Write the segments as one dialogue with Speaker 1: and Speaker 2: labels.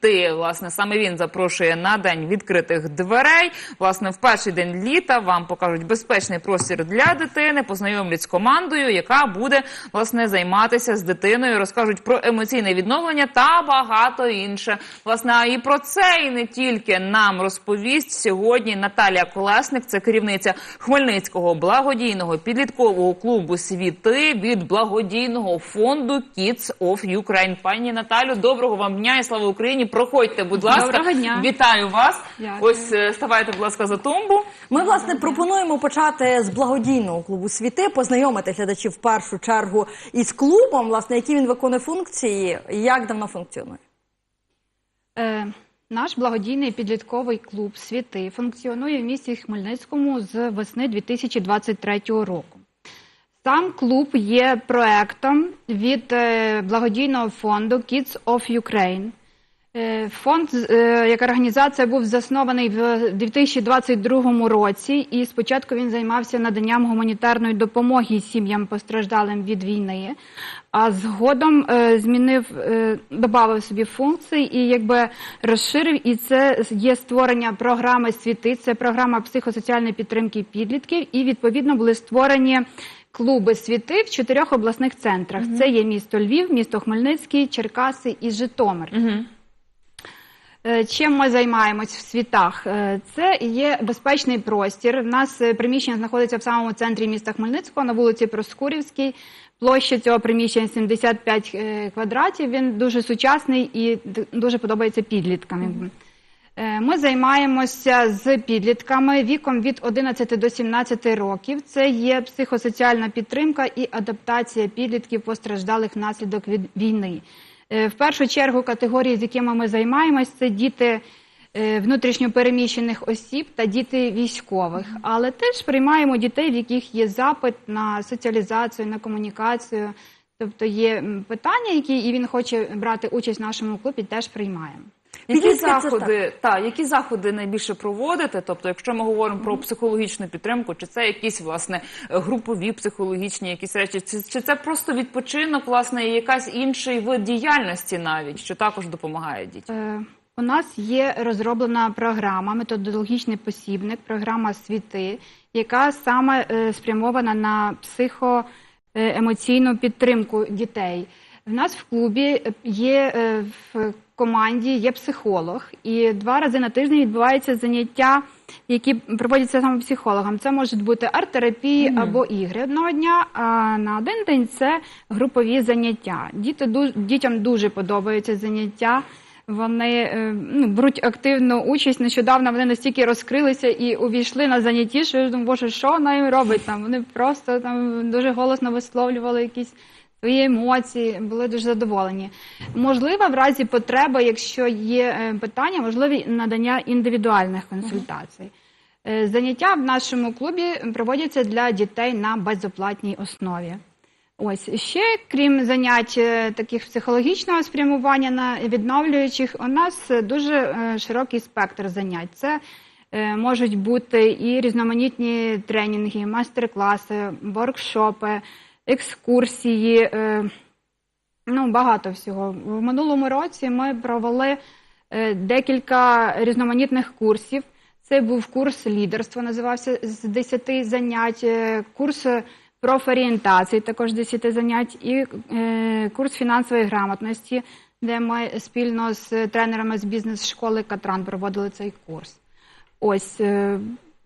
Speaker 1: світи. Власне, саме він запрошує на день відкритих дверей. Власне, в перший день літа вам покажуть безпечний простір для дитини, познайомлять з командою, яка буде власне займатися з дитиною, розкажуть про емоційне відновлення та багато інше. Власне, і про це і не тільки нам розповість сьогодні Наталія Колесник, це керівниця Хмельницького благодійного підліткового клубу світи від благодійного фонду Kids of Ukraine. Пані Наталю, доброго вам дня і слава Україні! Проходьте, будь ласка,
Speaker 2: Доброго дня.
Speaker 1: вітаю вас.
Speaker 2: Дякую.
Speaker 1: Ось е, ставайте, будь ласка, за тумбу.
Speaker 3: Ми власне пропонуємо почати з благодійного клубу світи, познайомити глядачів в першу чергу із клубом, власне, які він виконує функції, і як давно функціонує.
Speaker 2: Е, наш благодійний підлітковий клуб Світи функціонує в місті Хмельницькому з весни 2023 року. Сам клуб є проектом від е, благодійного фонду Kids of Ukraine. Е, Фонд е, як організація був заснований в 2022 році, і спочатку він займався наданням гуманітарної допомоги сім'ям постраждалим від війни, а згодом е, змінив, додав собі функції і якби розширив. І це є створення програми світи. Це програма психосоціальної підтримки підлітків. І відповідно були створені клуби світи в чотирьох обласних центрах. Це є місто Львів, місто Хмельницький, Черкаси і Житомир. Е, Чим ми займаємось в світах? Е, Це є безпечний простір. У нас е, приміщення знаходиться в самому центрі міста Хмельницького на вулиці Проскурівській. Площа цього приміщення 75 е, квадратів. Він дуже сучасний і дуже подобається підліткам. Е, Ми займаємося з підлітками віком від 11 до 17 років. Це є психосоціальна підтримка і адаптація підлітків постраждалих внаслідок від війни. Е, В першу чергу категорії, з якими ми займаємось, це діти е, внутрішньопереміщених осіб та діти військових. Але теж приймаємо дітей, в яких є запит на соціалізацію, на комунікацію. Тобто є питання, які і він хоче брати участь в нашому клубі, теж приймаємо.
Speaker 1: Які заходи, та, які заходи найбільше проводите? Тобто, якщо ми говоримо про психологічну підтримку, чи це якісь власне групові психологічні якісь речі, чи, чи це просто відпочинок, власне, і якась інший вид діяльності навіть, що також допомагає дітям?
Speaker 2: Е, У нас є розроблена програма, методологічний посібник, програма світи, яка саме е, спрямована на психоемоційну підтримку дітей. В нас в клубі є е, в команді є психолог, і два рази на тиждень відбуваються заняття, які проводяться саме психологом. Це можуть бути арт-терапії або ігри одного дня. А на один день це групові заняття. Діти дітям дуже подобаються заняття. Вони е, ну, беруть активну участь. Нещодавно вони настільки розкрилися і увійшли на занятті, що я думаю, боже, що вона їм робить там. Вони просто там дуже голосно висловлювали якісь свої емоції, були дуже задоволені. Можливо, в разі потреби, якщо є е, питання, можливі надання індивідуальних консультацій. Е, Заняття в нашому клубі проводяться для дітей на безоплатній основі. Ось ще крім занять е, таких психологічного спрямування на відновлюючих, у нас дуже широкий спектр занять. Це можуть бути і різноманітні тренінги, майстер-класи, воркшопи, екскурсії. е, Ну, багато всього. В минулому році ми провели е, декілька різноманітних курсів. Це був курс лідерства, називався з 10 занять, е, курс профорієнтації, також 10 занять, і курс фінансової грамотності, де ми спільно з тренерами з бізнес-школи Катран проводили цей курс. Ось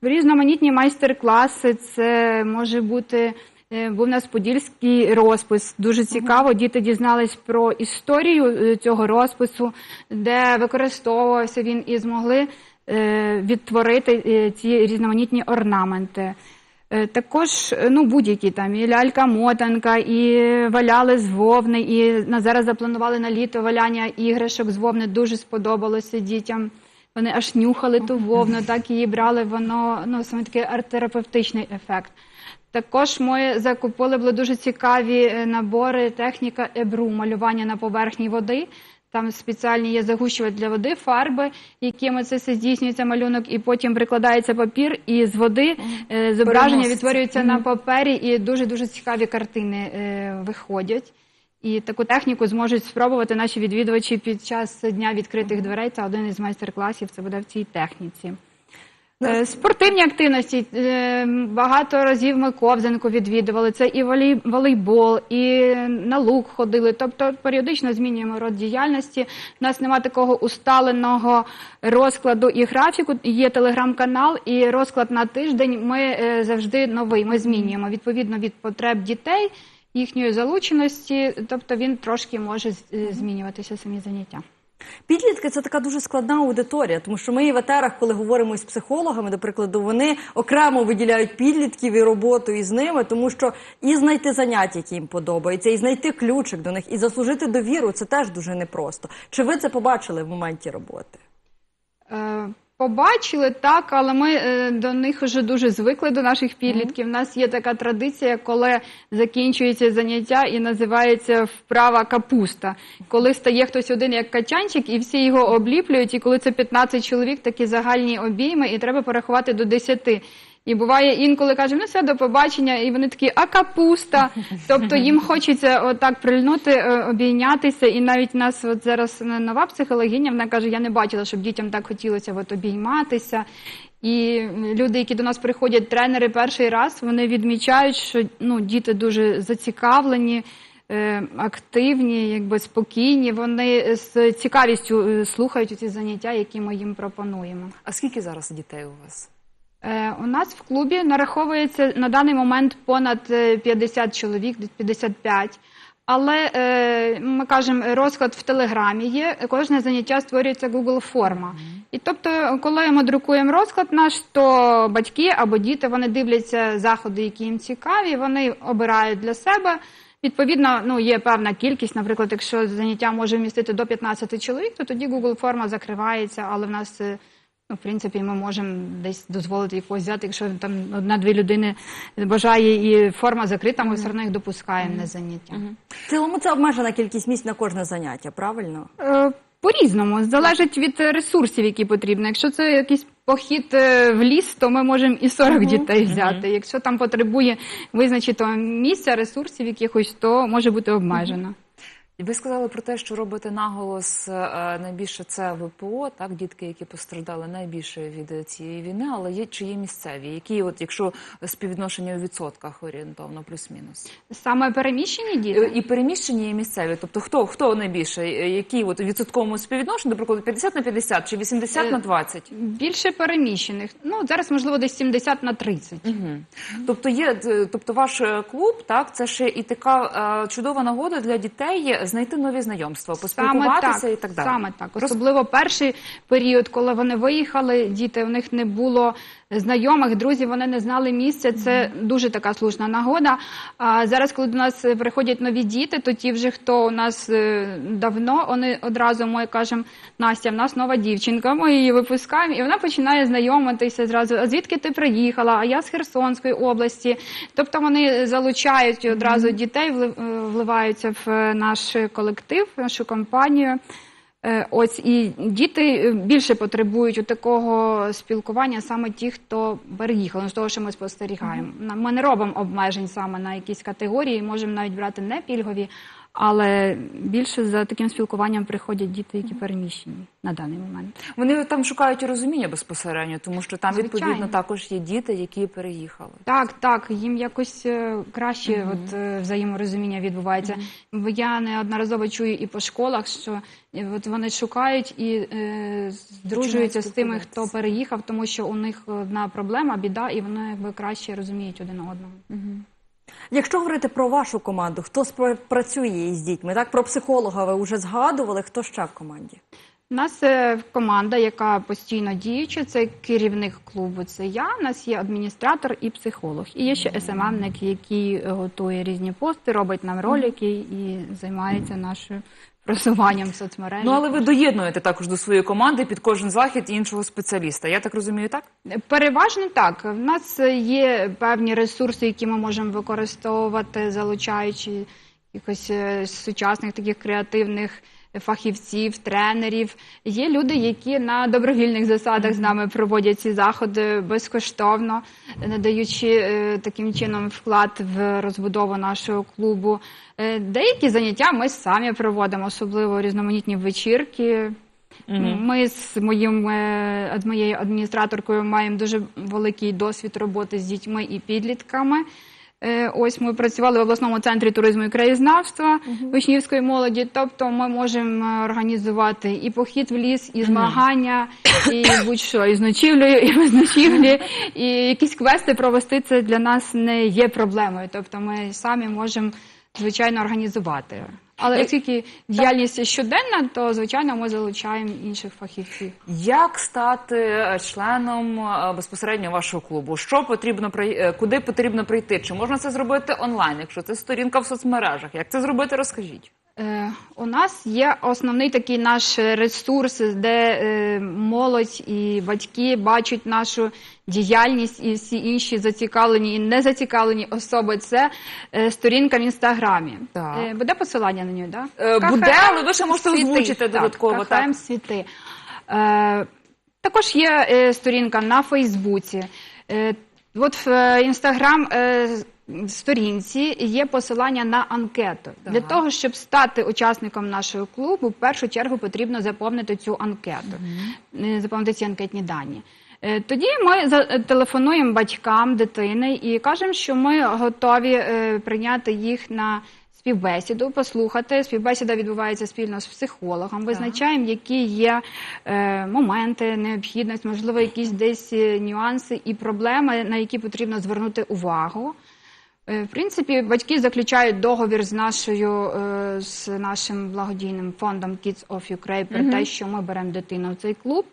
Speaker 2: різноманітні майстер-класи. Це може бути. Е, Був у нас подільський розпис. Дуже цікаво. Діти дізнались про історію е, цього розпису, де використовувався він і змогли е, відтворити ці різноманітні орнаменти. Також ну, будь-які там і лялька-мотанка, і валяли з вовни, і на зараз запланували на літо валяння іграшок з вовни. Дуже сподобалося дітям. Вони аж нюхали ту вовну, так її брали. Воно ну саме такий арт-терапевтичний ефект. Також ми закупили були дуже цікаві е, набори техніка ебру, малювання на поверхні води. Там спеціальні є загущувач для води, фарби, якими це все здійснюється малюнок, і потім прикладається папір, і з води е, зображення відтворюється на папері, і дуже дуже цікаві картини е, виходять. І таку техніку зможуть спробувати наші відвідувачі під час дня відкритих дверей. Це один із майстер-класів. Це буде в цій техніці. Е, Спортивні активності. Е, Багато разів ми ковзанку відвідували. Це і волей- волейбол, і на лук ходили. Тобто періодично змінюємо род діяльності. У нас немає такого усталеного розкладу і графіку. Є телеграм-канал, і розклад на тиждень. Ми е, завжди новий. Ми змінюємо відповідно від потреб дітей, їхньої залученості. Тобто він трошки може змінюватися самі заняття.
Speaker 3: Підлітки це така дуже складна аудиторія, тому що ми в етерах, коли говоримо з психологами, до прикладу, вони окремо виділяють підлітків і роботу із ними, тому що і знайти заняття, які їм подобаються, і знайти ключик до них, і заслужити довіру це теж дуже непросто. Чи ви це побачили в моменті роботи?
Speaker 2: Е, Побачили так, але ми е, до них вже дуже звикли до наших підлітків. У нас є така традиція, коли закінчується заняття і називається вправа капуста. Коли стає хтось один як качанчик, і всі його обліплюють, і коли це 15 чоловік, такі загальні обійми, і треба порахувати до 10. І буває інколи кажемо, ну все, до побачення, і вони такі, а капуста. Тобто їм хочеться отак прильнути, е, обійнятися. І навіть у нас от зараз нова психологиня, вона каже, я не бачила, щоб дітям так хотілося от обійматися. І люди, які до нас приходять, тренери перший раз, вони відмічають, що ну, діти дуже зацікавлені. е, Активні, якби спокійні, вони з цікавістю е, слухають ці заняття, які ми їм пропонуємо.
Speaker 1: А скільки зараз дітей у вас?
Speaker 2: Е, У нас в клубі нараховується на даний момент понад е, 50 чоловік, десь 55. Але е, ми кажемо, розклад в телеграмі є. Кожне заняття створюється Google форма. І тобто, коли ми друкуємо розклад наш, то батьки або діти вони дивляться заходи, які їм цікаві, вони обирають для себе. Відповідно, ну є певна кількість. Наприклад, якщо заняття може вмістити до 15 чоловік, то тоді Google форма закривається, але в нас. Ну, в принципі, ми можемо десь дозволити якогось взяти, якщо там одна-дві людини бажає і форма закрита, ми все одно їх допускаємо на заняття.
Speaker 3: В цілому це обмежена кількість місць на кожне заняття, правильно?
Speaker 2: Е, По-різному, залежить від ресурсів, які потрібні. Якщо це якийсь похід е, в ліс, то ми можемо і 40 дітей взяти. Якщо там потребує визначити місця, ресурсів якихось, то може бути обмежено.
Speaker 1: Ви сказали про те, що робите наголос е, найбільше це ВПО, так дітки, які постраждали найбільше від е, цієї війни, але є чи є місцеві, які, от якщо співвідношення у відсотках орієнтовно, плюс-мінус,
Speaker 2: Саме переміщені
Speaker 1: Е,
Speaker 2: діти.
Speaker 1: і переміщені, і місцеві. Тобто хто хто найбільше, Е, які от у відсотковому співвідношенні, наприклад, 50 на 50 чи 80 на 20?
Speaker 2: Більше переміщених. Ну зараз можливо десь 70 на 30.
Speaker 1: Мгм. Тобто є, е, тобто ваш е, клуб, так, це ще і така е, чудова нагода для дітей знайти нові знайомства, поспілкуватися і так далі.
Speaker 2: Саме так. Особливо перший період, коли вони виїхали, діти у них не було знайомих, друзів, вони не знали місця. Це дуже така слушна нагода. А зараз, коли до нас приходять нові діти, то ті вже хто у нас е, давно, вони одразу ми кажемо, Настя, в нас нова дівчинка. Ми її випускаємо, і вона починає знайомитися зразу. А звідки ти приїхала? А я з Херсонської області. Тобто вони залучають одразу дітей, е, вливаються в е, наш колектив, в нашу компанію. Е, Ось і діти е, більше потребують у такого спілкування саме ті, хто переїхали, ну, з того, що ми спостерігаємо. Ми не робимо обмежень саме на якісь категорії, можемо навіть брати не пільгові, але більше за таким спілкуванням приходять діти, які переміщені на даний момент.
Speaker 1: Вони там шукають розуміння безпосередньо, тому що там
Speaker 2: Звичайно.
Speaker 1: відповідно також є діти, які переїхали.
Speaker 2: Так, так, їм якось е, краще от, е, взаєморозуміння відбувається. Бо я неодноразово чую і по школах, що е, от вони шукають і е, здружуються з тими, хто переїхав, тому що у них одна проблема, біда, і вони якби краще розуміють один одного.
Speaker 3: Якщо говорити про вашу команду, хто працює із дітьми? Так, про психолога ви вже згадували, хто ще в команді?
Speaker 2: У нас е, команда, яка постійно діюча, це керівник клубу. Це я. У нас є адміністратор і психолог. І є ще СММник, який готує різні пости, робить нам ролики і займається нашим просуванням соцмережі.
Speaker 1: Ну але ви доєднуєте також до своєї команди під кожен захід іншого спеціаліста. Я так розумію, так?
Speaker 2: Переважно так. В нас є певні ресурси, які ми можемо використовувати, залучаючи якось е, сучасних таких креативних фахівців, тренерів. Є люди, які на добровільних засадах з нами проводять ці заходи безкоштовно, надаючи е, таким чином вклад в розбудову нашого клубу. Е, Деякі заняття ми самі проводимо, особливо різноманітні вечірки. Ми з моїм е, з моєю адміністраторкою маємо дуже великий досвід роботи з дітьми і підлітками. Е, Ось ми працювали в обласному центрі туризму і краєзнавства вишнівської молоді. Тобто ми можемо е, організувати і похід в ліс, і змагання, і будь-що, і з ночівлею, і без ночівлі, і якісь квести провести це для нас не є проблемою. Тобто ми самі можемо звичайно організувати. Але оскільки діяльність щоденна, то звичайно ми залучаємо інших фахівців.
Speaker 1: Як стати е, членом е, безпосередньо вашого клубу? Що потрібно е, куди потрібно прийти? Чи можна це зробити онлайн? Якщо це сторінка в соцмережах, як це зробити? Розкажіть.
Speaker 2: Е, У нас є основний такий наш ресурс, де е, молодь і батьки бачать нашу діяльність і всі інші зацікавлені і не зацікавлені особи. Це е, сторінка в інстаграмі.
Speaker 1: Так.
Speaker 2: Буде посилання на нього, да?
Speaker 1: Буде, але ви ще можете
Speaker 2: світи.
Speaker 1: озвучити додатково,
Speaker 2: Так,
Speaker 1: так.
Speaker 2: Світи. Також є сторінка на Фейсбуці. От в інстаграм сторінці є посилання на анкету. Для того, щоб стати учасником нашого клубу, в першу чергу потрібно заповнити цю анкету, е, заповнити ці анкетні дані. Е, Тоді ми е, телефонуємо батькам дитини і кажемо, що ми готові прийняти їх на співбесіду, послухати. Співбесіда відбувається спільно з психологом. Визначаємо, які є моменти, необхідність, можливо, якісь десь нюанси і проблеми, на які потрібно звернути увагу. Е, В принципі, батьки заключають договір з нашою е, з нашим благодійним фондом Kids of Ukraine про те, що ми беремо дитину в цей клуб.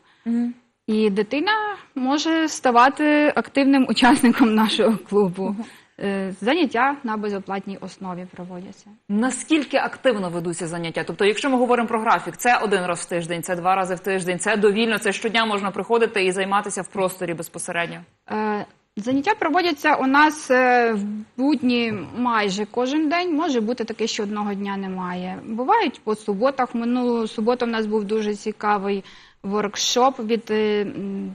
Speaker 2: І дитина може ставати активним учасником нашого клубу. Е, Заняття на безоплатній основі проводяться.
Speaker 1: Наскільки активно ведуться заняття? Тобто, якщо ми говоримо про графік, це один раз в тиждень, це два рази в тиждень, це довільно, це щодня можна приходити і займатися в просторі безпосередньо.
Speaker 2: Е, Заняття проводяться у нас е, в будні майже кожен день. Може бути таке, що одного дня немає. Бувають по суботах. Минулу суботу в нас був дуже цікавий воркшоп від е,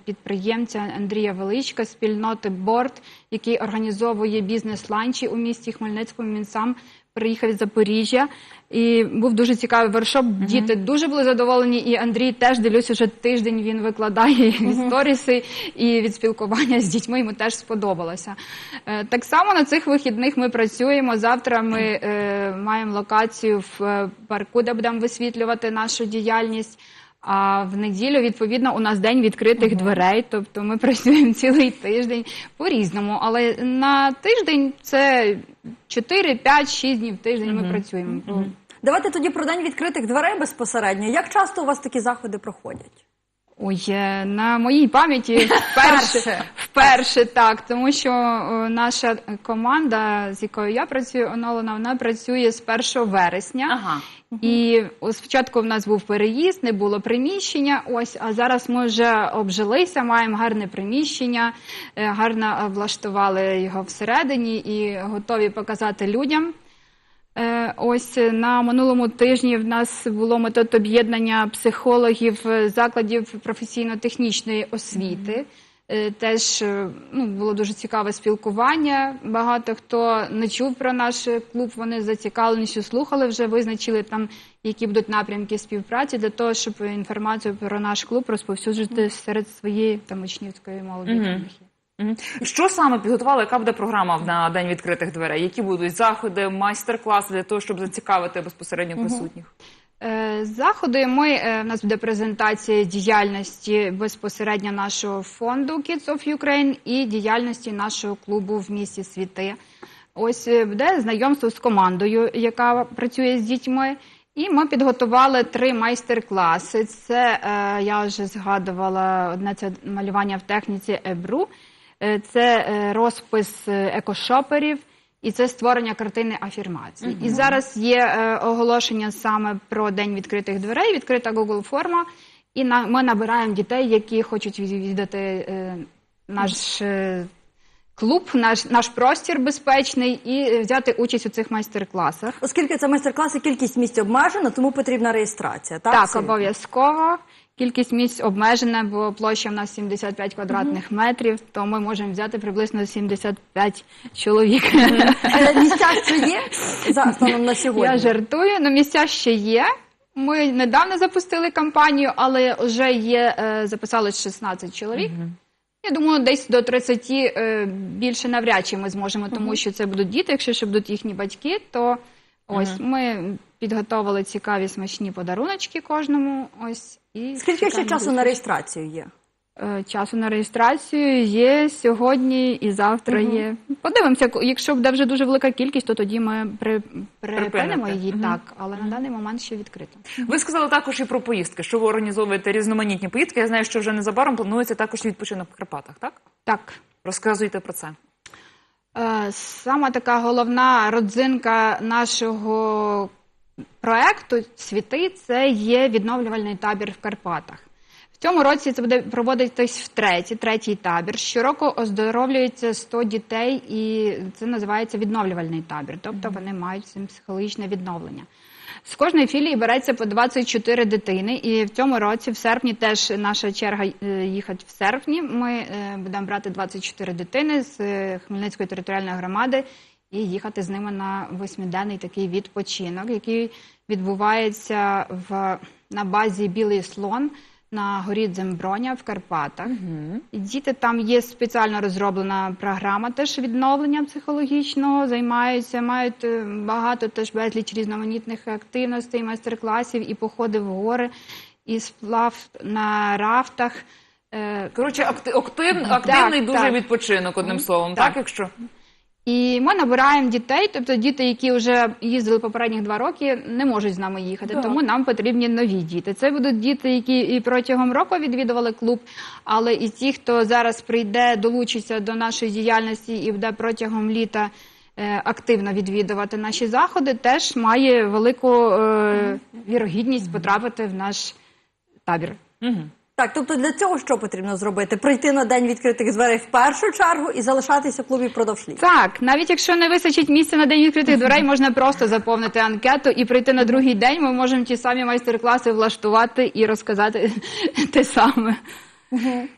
Speaker 2: підприємця Андрія Величка, спільноти Борт, який організовує бізнес-ланчі у місті Хмельницькому. Він сам приїхав із Запоріжжя. І був дуже цікавий воркшоп. Діти дуже були задоволені. І Андрій теж дивлюся, вже тиждень він викладає сторіси і від спілкування з дітьми йому теж сподобалося. Е, Так само на цих вихідних ми працюємо. Завтра ми е, маємо локацію в е, парку, де будемо висвітлювати нашу діяльність. А в неділю, відповідно, у нас день відкритих дверей, тобто ми працюємо цілий тиждень по-різному. Але на тиждень це 4, 5, 6 днів в тиждень ми працюємо.
Speaker 3: Давайте тоді про день відкритих дверей безпосередньо. Як часто у вас такі заходи проходять?
Speaker 2: Ой, е, на моїй пам'яті вперше,
Speaker 3: Вперше.
Speaker 2: так, тому що е, наша команда, з якою я працюю, оновлена, вона працює з 1 вересня.
Speaker 1: Ага.
Speaker 2: І спочатку в нас був переїзд, не було приміщення. Ось, а зараз ми вже обжилися, маємо гарне приміщення, е, гарно влаштували його всередині і готові показати людям. Е, Ось е, на минулому тижні в нас було метод об'єднання психологів е, закладів професійно-технічної освіти. Теж ну, було дуже цікаве спілкування. Багато хто не чув про наш клуб, вони зацікавлені, що слухали, вже визначили там, які будуть напрямки співпраці для того, щоб інформацію про наш клуб розповсюджувати серед своєї там учнівської молоді. Є.
Speaker 1: Мгм. Що саме підготували? Яка буде програма на день відкритих дверей? Які будуть заходи, майстер-класи для того, щоб зацікавити безпосередньо присутніх?
Speaker 2: Е, Заходи ми е, в нас буде презентація діяльності безпосередньо нашого фонду Kids of Ukraine і діяльності нашого клубу в місті Світи. Ось е, буде знайомство з командою, яка працює з дітьми. І ми підготували три майстер-класи. Це е, я вже згадувала одне це малювання в техніці Ебру, це е, розпис е, екошоперів. І це створення картини афірмації. І зараз є е, оголошення саме про день відкритих дверей, відкрита Google форма. І на, ми набираємо дітей, які хочуть відвідати е, наш е, клуб, наш, наш простір безпечний і взяти участь у цих майстер-класах.
Speaker 3: Оскільки це майстер-класи, кількість місць обмежена, тому потрібна реєстрація. Так,
Speaker 2: Так, обов'язково. Кількість місць обмежена, бо площа в нас 75 квадратних метрів, то ми можемо взяти приблизно 75 чоловік.
Speaker 3: Місця ще є за станом на сьогодні?
Speaker 2: Я жартую, але місця ще є. Ми недавно запустили кампанію, але вже є, е, записалось 16 чоловік. Я думаю, десь до 30 е, більше навряд чи ми зможемо, тому що це будуть діти. Якщо ще будуть їхні батьки, то ось ми підготовили цікаві смачні подаруночки кожному. Ось і
Speaker 3: Скільки ще
Speaker 2: чекаємо
Speaker 3: часу на реєстрацію є?
Speaker 2: Е, Часу на реєстрацію є сьогодні і завтра є. Подивимося, ко- якщо буде вже дуже велика кількість, то тоді ми при, припинимо
Speaker 1: Припините.
Speaker 2: її так, але на даний момент ще відкрито.
Speaker 1: Ви сказали також і про поїздки, що ви організовуєте різноманітні поїздки. Я знаю, що вже незабаром планується також відпочинок в Карпатах, так?
Speaker 2: Так.
Speaker 1: Розказуйте про це.
Speaker 2: Е, Сама така головна родзинка нашого проекту світи це є відновлювальний табір в Карпатах. В цьому році це буде проводитись втретє, третій табір. Щороку оздоровлюється 100 дітей, і це називається відновлювальний табір. Тобто вони мають цим психологічне відновлення. З кожної філії береться по 24 дитини, і в цьому році, в серпні, теж наша черга е, їхати в серпні. Ми е, будемо брати 24 дитини з е, Хмельницької територіальної громади і їхати з ними на восьмиденний такий відпочинок, який відбувається в на базі Білий слон на горі Дземброня в Карпатах. І Діти там є спеціально розроблена програма теж відновлення психологічного, займаються, мають е, багато теж безліч різноманітних активностей, майстер-класів і походи в гори, і сплав на рафтах. Е,
Speaker 1: Коротше, актив, активний дуже
Speaker 2: так.
Speaker 1: відпочинок, одним словом, так,
Speaker 2: Так.
Speaker 1: якщо
Speaker 2: І ми набираємо дітей, тобто діти, які вже їздили попередніх два роки, не можуть з нами їхати,
Speaker 1: Так.
Speaker 2: тому нам потрібні нові діти. Це будуть діти, які і протягом року відвідували клуб, але і ті, хто зараз прийде, долучиться до нашої діяльності і буде протягом літа е, активно відвідувати наші заходи, теж має велику е, вірогідність потрапити в наш табір.
Speaker 1: угу.
Speaker 3: Так, тобто для цього що потрібно зробити? Прийти на день відкритих дверей в першу чергу і залишатися в клубі продовж літа?
Speaker 2: Так, навіть якщо не вистачить місця на день відкритих дверей, можна просто заповнити анкету і прийти на другий день. Ми можемо ті самі майстер-класи влаштувати і розказати те саме.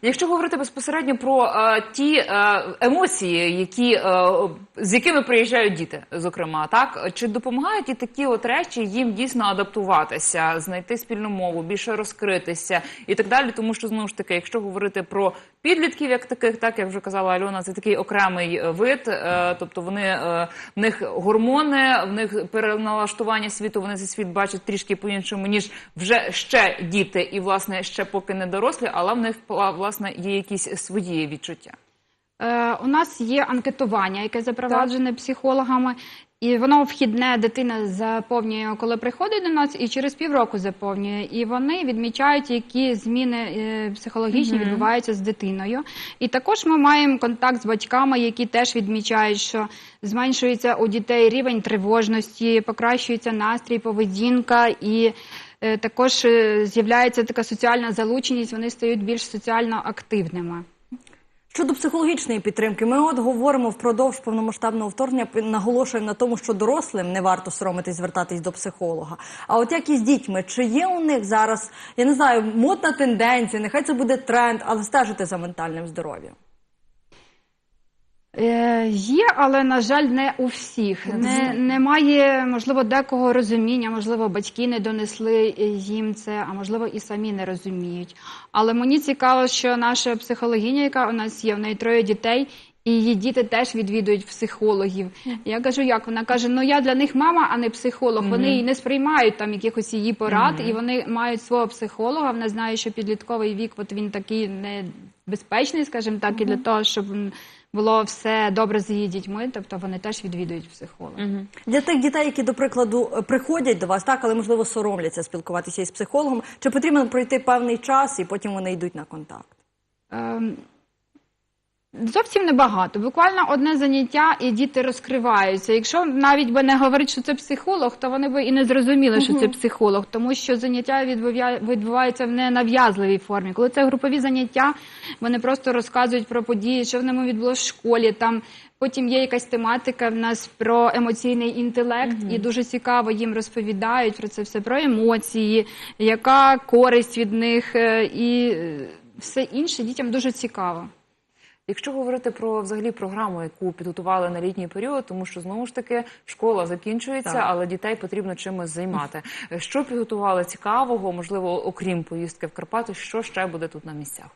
Speaker 1: Якщо говорити безпосередньо про е, ті е, емоції, які, е, з якими приїжджають діти, зокрема, так чи допомагають і такі от речі їм дійсно адаптуватися, знайти спільну мову, більше розкритися і так далі. Тому що знову ж таки, якщо говорити про підлітків, як таких, так як вже казала Альона, це такий окремий вид, е, тобто вони е, в них гормони, в них переналаштування світу, вони цей світ бачать трішки по-іншому, ніж вже ще діти, і власне ще поки не дорослі, але в них пла- власне є якісь свої відчуття.
Speaker 2: Е, у нас є анкетування, яке запроваджене психологами, і воно вхідне дитина заповнює, коли приходить до нас, і через півроку заповнює. І вони відмічають, які зміни е, психологічні відбуваються з дитиною. І також ми маємо контакт з батьками, які теж відмічають, що зменшується у дітей рівень тривожності, покращується настрій, поведінка і. Е, Також е, з'являється така соціальна залученість, вони стають більш соціально активними.
Speaker 3: Щодо психологічної підтримки, ми от говоримо впродовж повномасштабного вторгнення, наголошуємо на тому, що дорослим не варто соромитись звертатись до психолога. А от як із дітьми, чи є у них зараз, я не знаю, модна тенденція, нехай це буде тренд, але стежити за ментальним здоров'ям?
Speaker 2: Е, Є, але на жаль, не у всіх. Не, немає, можливо, декого розуміння, можливо, батьки не донесли їм це, а можливо, і самі не розуміють. Але мені цікаво, що наша психологиня, яка у нас є, в неї троє дітей. І її діти теж відвідують психологів. Я кажу, як вона каже: ну я для них мама, а не психолог. Вони її не сприймають там якихось її порад, і вони мають свого психолога. Вона знає, що підлітковий вік, от він такий небезпечний, скажімо так, і для того, щоб було все добре з її дітьми. Тобто вони теж відвідують психолога.
Speaker 3: Для тих дітей, які, до прикладу, е, приходять до вас, так, але можливо соромляться спілкуватися із психологом, чи потрібно пройти певний час і потім вони йдуть на контакт?
Speaker 2: Ем, Зовсім небагато. Буквально одне заняття, і діти розкриваються. Якщо навіть би не говорить, що це психолог, то вони би і не зрозуміли, що це психолог, тому що заняття відбуваються в ненав'язливій формі. Коли це групові заняття, вони просто розказують про події, що в ньому відбулося в школі. Там потім є якась тематика в нас про емоційний інтелект, і дуже цікаво їм розповідають про це все, про емоції, яка користь від них, е, і е, все інше дітям дуже цікаво.
Speaker 1: Якщо говорити про взагалі програму, яку підготували на літній період, тому що знову ж таки школа закінчується,
Speaker 3: Так.
Speaker 1: але дітей потрібно чимось займати. Що підготували цікавого, можливо, окрім поїздки в Карпати, що ще буде тут на місцях?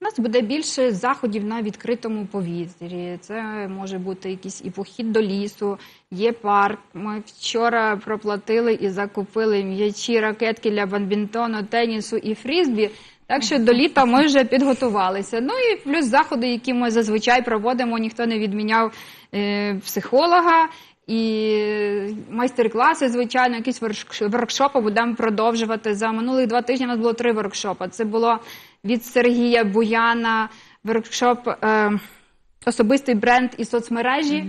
Speaker 2: У нас буде більше заходів на відкритому повітрі. Це може бути якийсь і похід до лісу, є парк. Ми вчора проплатили і закупили м'ячі, ракетки для бадмінтону, тенісу і фрізбі. Так що до літа ми вже підготувалися. Ну і плюс заходи, які ми зазвичай проводимо, ніхто не відміняв е, психолога. І майстер-класи, звичайно, якісь воркшопи будемо продовжувати. За минулих два тижні у нас було три воркшопи. Це було від Сергія Буяна, воркшоп е, особистий бренд і соцмережі.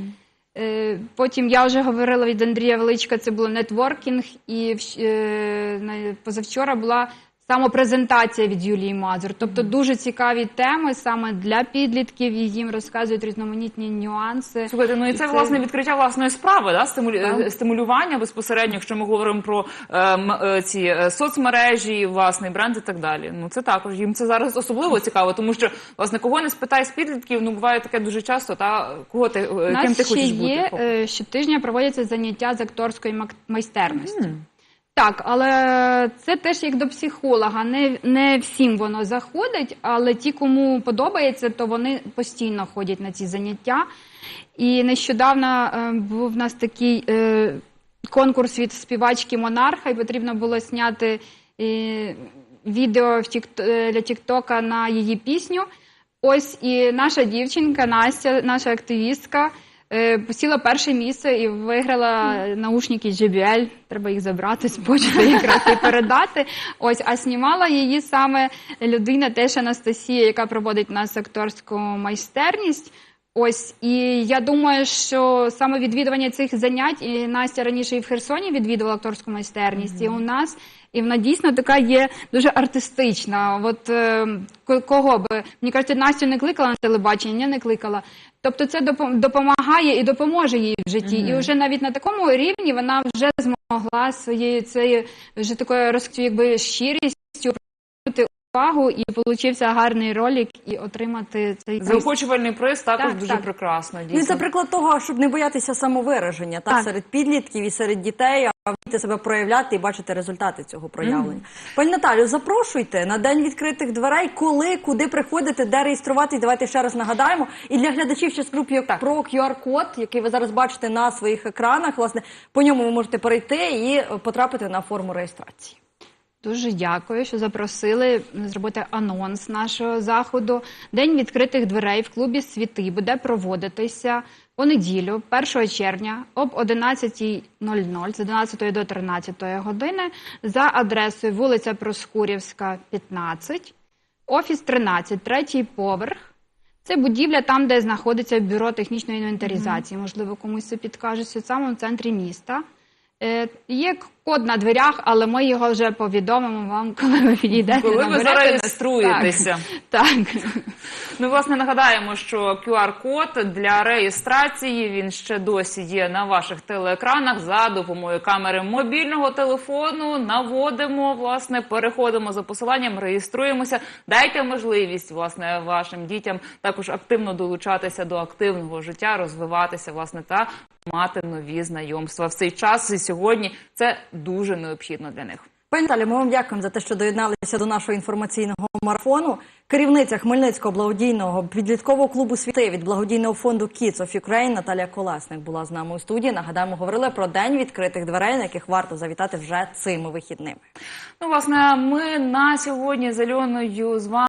Speaker 2: Е, Потім я вже говорила від Андрія Величка, це було нетворкінг, і е, позавчора була самопрезентація від Юлії Мазур. Тобто дуже цікаві теми саме для підлітків, і їм розказують різноманітні нюанси.
Speaker 1: Слухайте, ну і це, власне відкриття власної справи, да? стимулю... е, стимулювання безпосередньо, якщо ми говоримо про е, е, ці е, соцмережі, власний бренд і так далі. Ну це також їм це зараз особливо цікаво, тому що власне кого не спитай з підлітків, ну буває таке дуже часто. Та кого ти ким
Speaker 2: нас
Speaker 1: ти
Speaker 2: ще
Speaker 1: хочеш
Speaker 2: є
Speaker 1: бути?
Speaker 2: щотижня проводяться заняття з акторської майстерності. Так, але це теж як до психолога. Не, не всім воно заходить, але ті, кому подобається, то вони постійно ходять на ці заняття. І нещодавно е, був в нас такий е, конкурс від співачки Монарха, і потрібно було зняти е, відео в тік, е, для Тіктока на її пісню. Ось і наша дівчинка Настя, наша активістка, посіла перше місце і виграла наушники JBL. Треба їх забрати з почти якраз і передати. Ось, а знімала її саме людина, теж Анастасія, яка проводить у нас акторську майстерність. Ось і я думаю, що саме відвідування цих занять і Настя раніше і в Херсоні відвідувала акторську майстерність, і у нас. І вона дійсно така є дуже артистична. От е, кого би мені кажуть, Настю не кликала на телебачення, не кликала. Тобто це допомагає і допоможе їй в житті. І вже навіть на такому рівні вона вже змогла своєю цією вже такою якби щирістю увагу і получився гарний ролик і отримати цей.
Speaker 1: Заохочувальний приз також
Speaker 2: Так,
Speaker 1: дуже
Speaker 2: так.
Speaker 1: прекрасно.
Speaker 3: Ну, і це приклад того, щоб не боятися самовираження так,
Speaker 2: Так.
Speaker 3: серед підлітків і серед дітей, а вміти себе проявляти і бачити результати цього проявлення. Пані Наталю, запрошуйте на день відкритих дверей, коли, куди приходити, де реєструватись. Давайте ще раз нагадаємо. І для глядачів ще як про QR-код, який ви зараз бачите на своїх екранах. Власне, по ньому ви можете перейти і е, потрапити на форму реєстрації.
Speaker 2: Дуже дякую, що запросили зробити анонс нашого заходу. День відкритих дверей в клубі Світи буде проводитися у неділю, 1 червня, об 11.00, з 11 до 13 години, за адресою вулиця Проскурівська, 15, офіс 13, третій поверх. Це будівля там, де знаходиться бюро технічної інвентаризації. Можливо, комусь це підкажеться в самому центрі міста. Е, є код на дверях, але ми його вже повідомимо вам, коли ви підійдете.
Speaker 1: Коли ви
Speaker 2: наберете нас.
Speaker 1: зареєструєтеся.
Speaker 2: Так.
Speaker 1: Ну, власне, нагадаємо, що QR-код для реєстрації він ще досі є на ваших телеекранах за допомогою камери мобільного телефону. Наводимо, власне, переходимо за посиланням, реєструємося. Дайте можливість власне вашим дітям також активно долучатися до активного життя, розвиватися, власне, та мати нові знайомства в цей час. І сьогодні це дуже необхідно для них.
Speaker 3: Пані Наталі, ми вам дякуємо за те, що доєдналися до нашого інформаційного марафону. Керівниця Хмельницького благодійного підліткового клубу світи від благодійного фонду Kids of Ukraine Наталія Колесник була з нами у студії. Нагадаємо, говорили про день відкритих дверей, на яких варто завітати вже цими вихідними.
Speaker 1: Ну, власне, ми на сьогодні з Альоною з вами.